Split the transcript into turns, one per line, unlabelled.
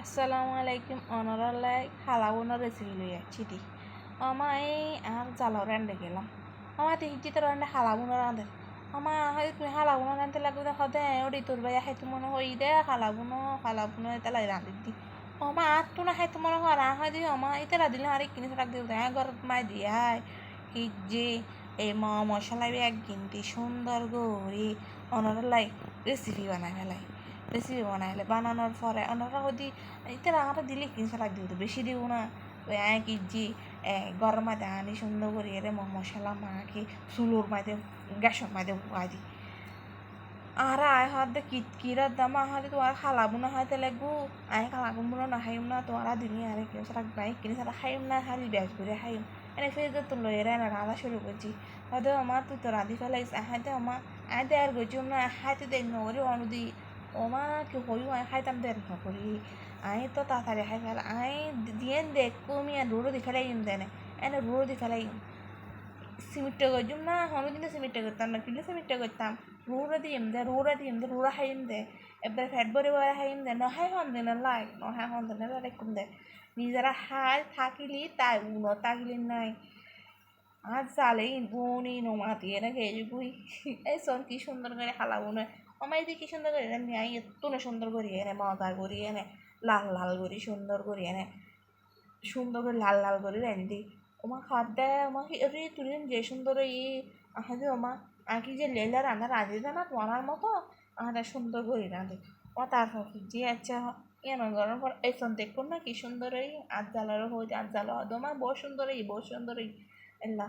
আসসালামু আলাইকুম অনরালাই খালাবোনা রেসিপি লই যাচ্ছি দি এই আর জালো রান্ডে গেলাম। আমার তিহিজি তো রান্ডে খালাবোনা রাঁধে। আমার হয়তো তুমি খালাবোনা রাঁধতে লাগবে তো হদে ওডি তোর ভাই হাইতে মনে হই দে খালাবোনা খালাবোনা এটা লাই রাঁধি দি। আমার আর তো না হাইতে মনে হয় রাঁ হয় দি আমার এটা রাঁধিলে আর কিনে রাখ দিও দেয় ঘর মাই দিয়ে হিজি এই ম মশলা এক গিনতি সুন্দর করে অনরালাই রেসিপি বানাই ফেলাই রেসিপি বানাইলে বানানোর পরে ওনারা যদি এতে রাঙাটা দিলে কিনছে লাগ দিব বেশি দিব না। ওই এক ইজি গরম মাঝে আনি, সুন্দর করে এরে মশলা মাখি চুলোর মাঝে গ্যাসের মাঝে বুয়া দি। আর আয় হাতে কিট কিরার দাম আহারে তোমার খালাবো না হাতে লাগবো আয় খালাবো না না খাইম না, তোমারা দিনই আরে কেউ সারা বাই কিনে সারা খাইম না, খালি ব্যাস করে খাইম। এনে ফেজে তো লই রে না রাধা শুরু করছি। হয়তো আমার তুই তো রাধি ফেলাইস আহাতে আমার আইতে আর গেছিম না হাইতে দেখ নগরে অনুদি। ওমা কি হইও আই খাইতাম দেন করি আই তো তাড়াতাড়ি খাই ফেলা আই দিয়েন দেখ কমি আর রুড়ো দি ফেলাই দেনে এনে রুড়ো দি ফেলাই সিমিটটা করছুম না হনো দিনে সিমিটটা করতাম না কিলো সিমিটটা করতাম রুড়ো দিম দে রুড়ো দিম দে রুড়ো খাইম দে এবার ফ্যাট বরে বরে খাইম দে নহাই হন দে না লাইক নহাই হন দে না লাইকুম দে নিজেরা হাই থাকিলি তাই উনো তাকিলি নাই আর চালে বুনি নোমাতি এনে খেয়ে বুই এই শোন কি সুন্দর করে হালাবো না আমার এদিকে সুন্দর করে এনে আই এত না সুন্দর করি এনে মজা করি এনে, লাল লাল করি সুন্দর করি এনে, সুন্দর করে লাল লাল করে রেন্দি ওমা খাদ দেয় ওমা রে তুই যে সুন্দর ই আহাদে ওমা আঁকি যে লেলা রান্না দে না তোমার মতো? আহাদা সুন্দর করি রাঁধে। ও তারপর যে আচ্ছা কেন গরম পর এই সন দেখুন না কি সুন্দর এই আজ জ্বালারও হয়ে আজ জ্বালা হতো বহু সুন্দর এই বহু সুন্দর এই, এল্লা।